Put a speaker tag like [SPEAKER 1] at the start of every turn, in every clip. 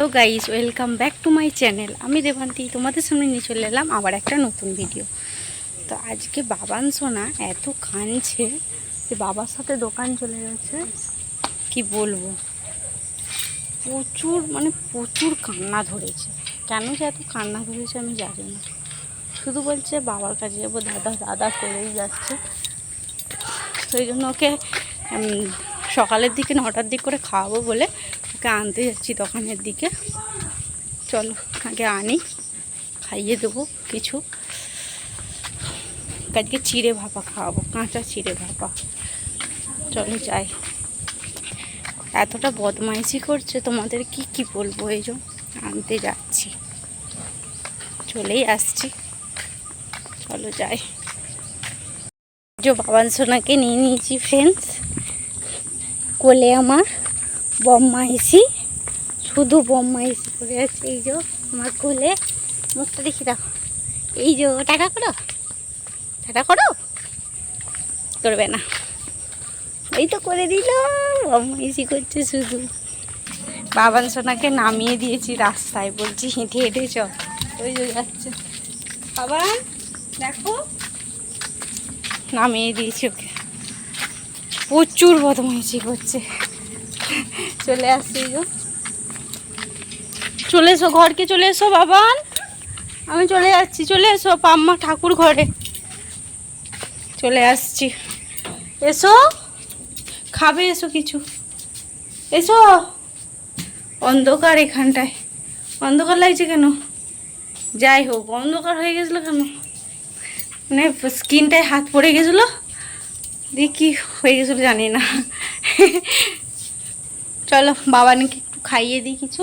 [SPEAKER 1] Hello guys welcome back to my channel আমি দেবান্তি তোমাদের সামনে নিয়ে চলে এলাম আবার একটা নতুন ভিডিও তো আজকে বাবান সোনা এত কাঁদছে যে বাবার সাথে দোকান চলে গেছে। কি বলব? প্রচুর মানে প্রচুর কান্না ধরেছে। কেন যে এত কান্না ধরেছে আমি জানি না। শুধু বলছে বাবার কাছে যাব, দাদা দাদা করেই যাচ্ছে। সেই জন্য ওকে সকালের দিকে নটার দিক করে খাওয়াবো বলে ওকে আনতে যাচ্ছি দোকানের দিকে। চলো, আগে আনি, খাইয়ে দেবো কিছু। আজকে চিড়ে ভাপা খাওয়াবো, কাঁচা চিড়ে ভাপা। চলো যাই। এতটা বদমাইশি করছে তোমাদের, কি কি বলব? এই যে আনতে যাচ্ছি। চলেই আসছি। চলো যাই। যে বাবান সোনাকে নিয়ে নিয়েছি ফ্রেন্ডস কোলে আমার। বম্মাইসি শুধু বম্মাইসি করে আছে, এই যে আমার কোলে। মুখটা দেখি দেখো এই যে, টাকা করো? টাকা করো? করবে না। এই তো করে দিল বম্মাইসি করছে শুধু। বাবান সোনাকে নামিয়ে দিয়েছি রাস্তায়, বলছি, হেঁটে হেঁটে চ। ওই যে যাচ্ছে। বাবান, দেখো? নামিয়ে দিয়েছি ওকে। প্রচুর বদমাইশি করছে। চলে আসছি গো। চলে এসো, ঘরকে চলে এসো বাবান। আমি চলে যাচ্ছি, চলে এসো, পাম্মা ঠাকুর ঘরে। চলে আসছি। এসো। খাবে এসো কিছু। এসো। অন্ধকার এখানটায়। অন্ধকার লাগছে কেন? যাই হোক, অন্ধকার হয়ে গেছিল কেন? মানে স্কিনটায় হাত পড়ে গেছিল? দিয়ে কি হয়ে গেছিল জানি না। চলো বাবানিকে একটু খাইয়ে দিই কিছু।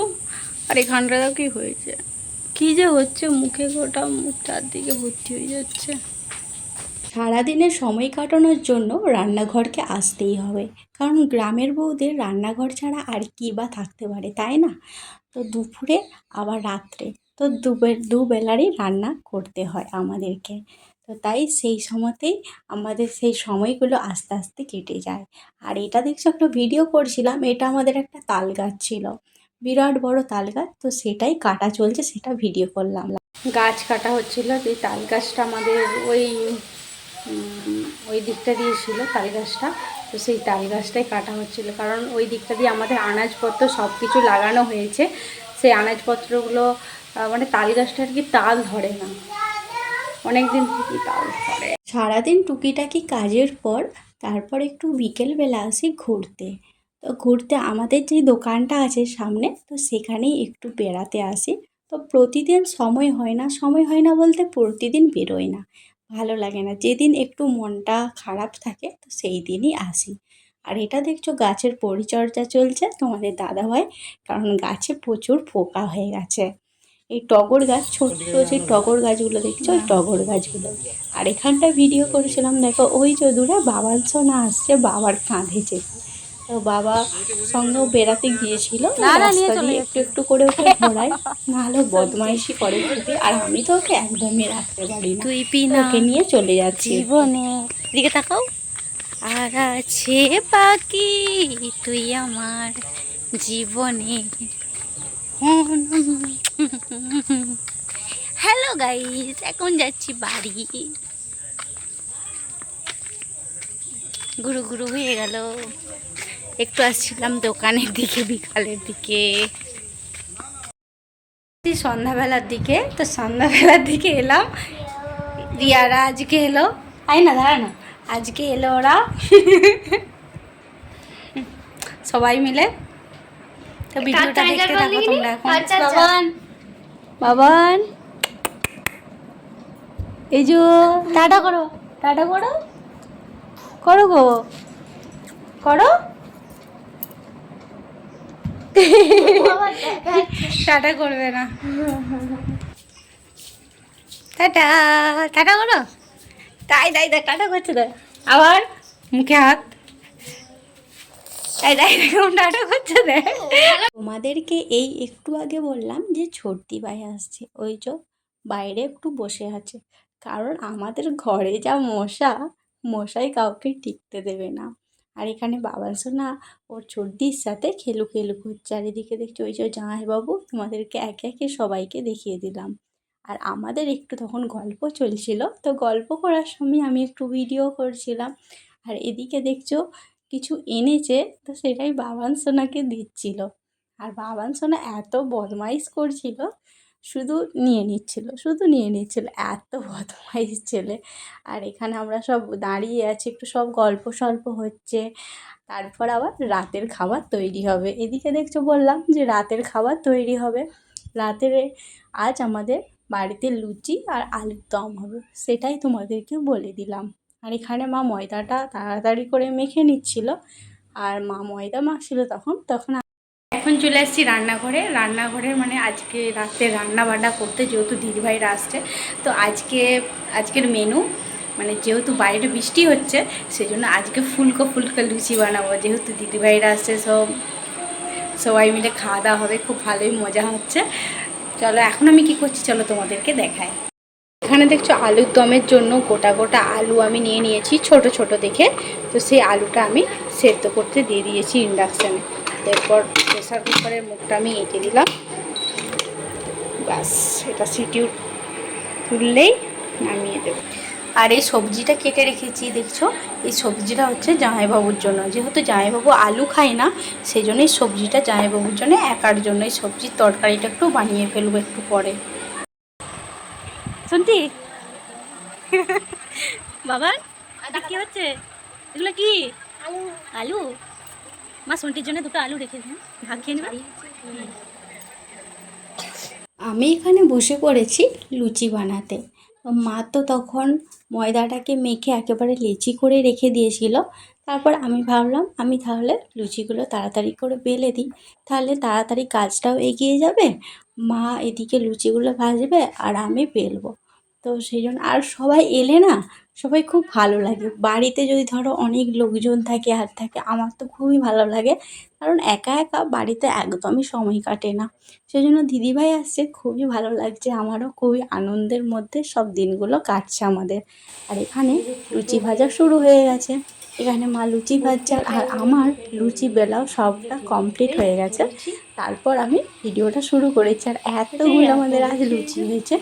[SPEAKER 1] আর এখানটাতেও কি হয়েছে? কি যে হচ্ছে, মুখে গোটা মুখ চারদিকে ভর্তি হয়ে যাচ্ছে।
[SPEAKER 2] সারাদিনের সময় কাটানোর জন্য রান্নাঘরকে আসতেই হবে। কারণ গ্রামের বউদের রান্নাঘর ছাড়া আর কী বা থাকতে পারে, তাই না? তো দুপুরে, আবার রাত্রে। তো দুবে দুবেলারই রান্না করতে হয় আমাদেরকে। তো তাই সেই সময়তেই আমাদের সেই সময়গুলো আস্তে আস্তে কেটে যায়। আর এটা দেখছ একটা ভিডিও করছিলাম, এটা আমাদের একটা তাল গাছ ছিল। বিরাট বড় তাল গাছ, তো সেটাই কাটা চলছে, সেটা ভিডিও করলাম।
[SPEAKER 1] গাছ কাটা হচ্ছিল যে তাল গাছটা আমাদের ওই ওই দিকটা দিয়ে ছিল তাল গাছটা। তো সেই তাল গাছটাই কাটা হচ্ছিল, কারণ ওই দিকটা দিয়ে আমাদের আনাজপত্র সব কিছু লাগানো হয়েছে। সেই আনাজপত্রগুলো মানে তাল গাছটা আর কি তাল ধরে না। অনেক দিন থেকেই তাল ধরে।
[SPEAKER 2] সারাদিন টুকিটাকি কাজের পর তারপর একটু বিকেলবেলা আসি ঘুরতে। তো ঘুরতে আমাদের যে দোকানটা আছে সামনে, তো সেখানেই একটু বেড়াতে আসি। তো প্রতিদিন সময় হয় না, সময় হয় না বলতে প্রতিদিন বেরোয় না। ভালো লাগে না, যেদিন একটু মনটা খারাপ থাকে, তো সেই দিনই আসি। আর এটা দেখছ গাছের পরিচর্যা চলছে তোমাদের দাদাভাই, কারণ গাছে প্রচুর পোকা হয়ে গেছে। এই টগর গাছ ছোট্ট যে টগর গাছগুলো দেখছ? ওই টগর গাছগুলো। আর এখানটা ভিডিও করেছিলাম দেখো ওই যে দূরে বাবার সোনা আসছে বাবার কাঁধে চেপে। তো বাবা সঙ্গেও বেড়াতে গিয়েছিল রাস্তা দিয়ে একটু একটু করে ওকে ঘোরাই নাহলে বদমাইশি করে খুবই। আর আমি তো ওকে একদমই রাখতে পারি না।
[SPEAKER 1] তুই
[SPEAKER 2] ওকে নিয়ে চলে যাচ্ছি।
[SPEAKER 1] জীবনে। দিকে তাকাও। আর আছে বাকি। তুই আমার জীবনে। হ্যালো গাইস এখন যাচ্ছি বাড়ি। গুরু গুরু হয়ে গেল। একটু আসছিলাম দোকানের দিকে, বিকালের দিকে। সন্ধ্যাবেলার দিকে, তো সন্ধ্যাবেলার দিকে এলাম। রিয়ারা আজকে এলো। আই না, দাঁড়া না। আজকে এলো ওরা। সবাই মিলে তো ভিডিওটা দেখতে থাকো তোমরা এখন। বাবান। বাবান। এই যে টাটা করো। টাটা করো? করো গো। করো? টাটা করবে না। টাটা। টাটা করো? তাই তাই তাই টাটা করছে আবার? মুখে হাত তাই তাই দেখুন টাটা করছে দে
[SPEAKER 2] তোমাদেরকে এই একটু আগে বললাম যে ছোটদি ভাই আসছে। ওই যে বাইরে একটু বসে আছে। কারণ আমাদের ঘরে যা মশা, মশাই কাউকে টিকতে দেবে না। আর এখানে বাবা সোনা ওর চর্দির সাথে খেলু খেলু করছে। আর এদিকে দেখছি ওই যে জামাইবাবু, তোমাদেরকে একে একে সবাইকে দেখিয়ে দিলাম। আর আমাদের একটু তখন গল্প চলছিল। তো গল্প করার সময় আমি একটু ভিডিও করছিলাম। আর এদিকে দেখছ কিছু এনেছে, তো সেটাই বাবান সোনাকে দিচ্ছিল। আর বাবান সোনা এত বদমাইশ করছিল, শুধু নিয়ে নিচ্ছিল, শুধু নিয়ে নিচ্ছিল, এত বদমাইশ ছেলে। আর এখানে আমরা সব দাঁড়িয়ে আছি, একটু সব গল্প সল্প হচ্ছে। তারপর আবার রাতের খাবার তৈরি হবে। এদিকে দেখছ বললাম যে রাতের খাবার তৈরি হবে। রাতের আজ আমাদের বাড়িতে লুচি আর আলুর দম হবে। সেটাই তোমাদেরকে বলে দিলাম। আর এখানে মা ময়দাটা তাড়াতাড়ি করে মেখে নিচ্ছিল। আর মা ময়দা মাখছিল তখন তখন
[SPEAKER 1] এখন চলে এসেছি রান্নাঘরে। রান্নাঘরে মানে আজকে রাতে রান্না বান্না করতে যেহেতু দিদিভাইরা আসছে, তো আজকে, আজকের মেনু মানে যেহেতু বাইরে বৃষ্টি হচ্ছে সেই জন্য আজকে ফুলকো ফুলকো লুচি বানাবো। যেহেতু দিদিভাইরা আসছে সব সবাই মিলে খাওয়া দাওয়া হবে, খুব ভালোই মজা হচ্ছে। চলো, এখন আমি কি করছি? চলো তোমাদেরকে দেখাই। এখানে দেখছ আলুর দমের জন্য গোটা গোটা আলু আমি নিয়ে নিয়েছি, ছোট ছোট দেখে। তো সেই আলুটা আমি সেদ্ধ করতে দিয়ে দিয়েছি ইন্ডাকশানে এরপর প্রেসার কুকারের মুখটা আমি এঁটে দিলাম। ব্যাস, এটা সিটি তুললেই নামিয়ে দেবো। আর এই সবজিটা কেটে রেখেছি, দেখছ? এই সবজিটা হচ্ছে জামাইবাবুর জন্য। যেহেতু জামাইবাবু আলু খায় না সেই জন্য এই সবজিটা জামাইবাবুর জন্য একার জন্য এই সবজির তরকারিটা একটু বানিয়ে ফেলব একটু পরে। শুনতি বাবা কি হচ্ছে? এগুলো কি? আলু? মা সন্টির জন্য দুটো আলু রেখে দিন। ভাগ খেয়ে নেবে?
[SPEAKER 2] আমি এখানে বসে পড়েছি লুচি বানাতে। মা তো তখন ময়দাটাকে মেখে একেবারে লেচি করে রেখে দিয়েছিল। তারপর আমি ভাবলাম আমি তাহলে লুচিগুলো তাড়াতাড়ি করে বেলে দিই। তাহলে তাড়াতাড়ি কাজটাও এগিয়ে যাবে মা এদিকে লুচিগুলো ভাজবে আর আমি বেলবো। তো সেই জন্য, আর সবাই এলে না, সবাই খুব ভালো লাগে। বাড়িতে যদি ধরো অনেক লোকজন থাকে আর থাকে, আমার তো খুবই ভালো লাগে। কারণ একা একা বাড়িতে একদমই সময় কাটে না। সেই জন্য দিদিভাই আসছে, খুবই ভালো লাগছে আমারও, খুবই আনন্দের মধ্যে সব দিনগুলো কাটছে আমাদের। আর এখানে লুচি ভাজা শুরু হয়ে গেছে। এখানে মা লুচি ভাজছে, আর আমার লুচি বেলাও সবটা কমপ্লিট হয়ে গেছে। তারপর আমি ভিডিওটা শুরু করেছি, আর এতগুলো আমাদের আজ লুচি হয়েছে।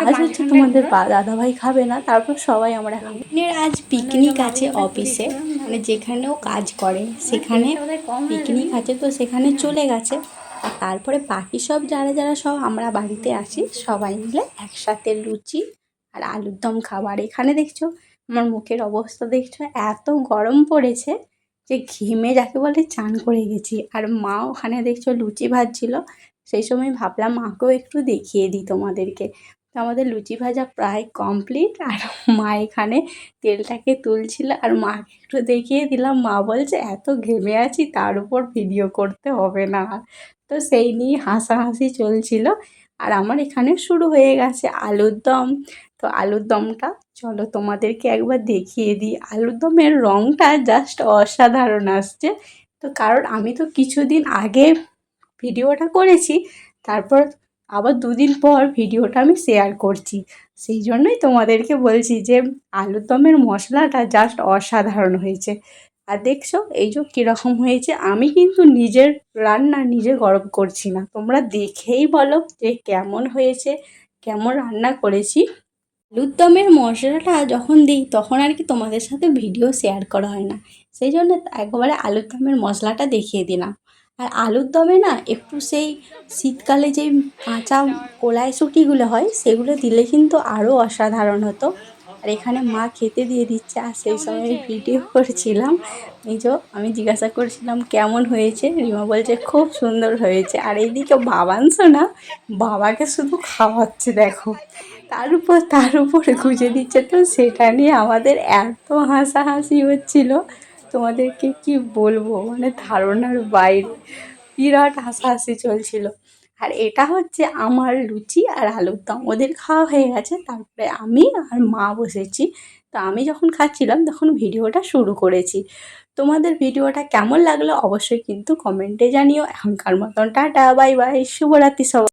[SPEAKER 2] আজ হচ্ছে তোমাদের দাদাভাই খাবে না তারপর সবাই আমরা খাব। আজ পিকনিক আছে অফিসে মানে যেখানেও কাজ করে সেখানে পিকনিক আছে তো সেখানে চলে গেছে। আর তারপরে বাকি সব যারা যারা সব আমরা বাড়িতে আসি সবাই মিলে একসাথে লুচি আর আলুর দম খাবার এখানে দেখছ আমার মুখের অবস্থা দেখছ এত গরম পড়েছে যে ঘেমে যাকে বলে চান করে গেছি। আর মা ওখানে দেখছ লুচি ভাজছিল সেই সময় ভাবলাম মাকেও একটু দেখিয়ে দিই তোমাদেরকে। আমাদের লুচি ভাজা প্রায় কমপ্লিট আর মা এখানে তেলটাকে তুলছিল, আর মাকে একটু দেখিয়ে দিলাম, মা বলছে, এত ঘেমে আছি, তার উপর ভিডিও করতে হবে না। তো সেই নিয়ে হাসাহাসি চলছিল, আর আমার এখানে শুরু হয়ে গেছে আলুর দম। তো আলুর দমটা, চলো তোমাদেরকে একবার দেখিয়ে দিই। আলুর দমের রঙটা জাস্ট অসাধারণ আসছে। তো কারণ আমি তো কিছুদিন আগে ভিডিওটা করেছি, তারপর আবার দুদিন পর ভিডিওটা আমি শেয়ার করছি। সেই জন্যই তোমাদেরকে বলছি যে, আলুর দমের মশলাটা জাস্ট অসাধারণ হয়েছে। আর দেখছ, এই যে কীরকম হয়েছে, আমি কিন্তু নিজের রান্না নিজে গরম করছি না। তোমরা দেখেই বলো যে কেমন হয়েছে, কেমন রান্না করেছি। আলুর দমের মশলাটা যখন দিই, তখন আর কি তোমাদের সাথে ভিডিও শেয়ার করা হয় না। সেই জন্য একবারে আলুর দমের মশলাটা দেখিয়ে দিলাম। আর আলুর দমে না একটু সেই শীতকালে যেই কাঁচা কলাইশুঁটিগুলো হয়, সেগুলো দিলে কিন্তু আরও অসাধারণ হতো। আর এখানে মা খেতে দিয়ে দিচ্ছে, আর সেই সময় ভিডিও করেছিলাম। এই যে আমি জিজ্ঞাসা করছিলাম, কেমন হয়েছে? রিমা বলছে, খুব সুন্দর হয়েছে। আর এইদিকে বাবাংশ না, বাবাকে শুধু খাওয়াচ্ছে, দেখো। তার উপর, তার উপরে গুঁজে দিচ্ছে। তো সেটা নিয়ে আমাদের এত হাসাহাসি হচ্ছিল। তোমাদেরকে কি বলব? মানে ধারণার বাইরে। বিরাট হাসাহাসি চলছিল। আর এটা হচ্ছে আমার লুচি আর আলুর দম। ওদের খাওয়া হয়ে গেছে। তারপরে আমি আর মা বসেছি। তো আমি যখন খাচ্ছিলাম, তখন ভিডিওটা শুরু করেছি। তোমাদের ভিডিওটা কেমন লাগল অবশ্যই কিন্তু কমেন্টে জানিও। এখনকার মতন টাটা, বাই বাই, শুভরাত্রি সবাই।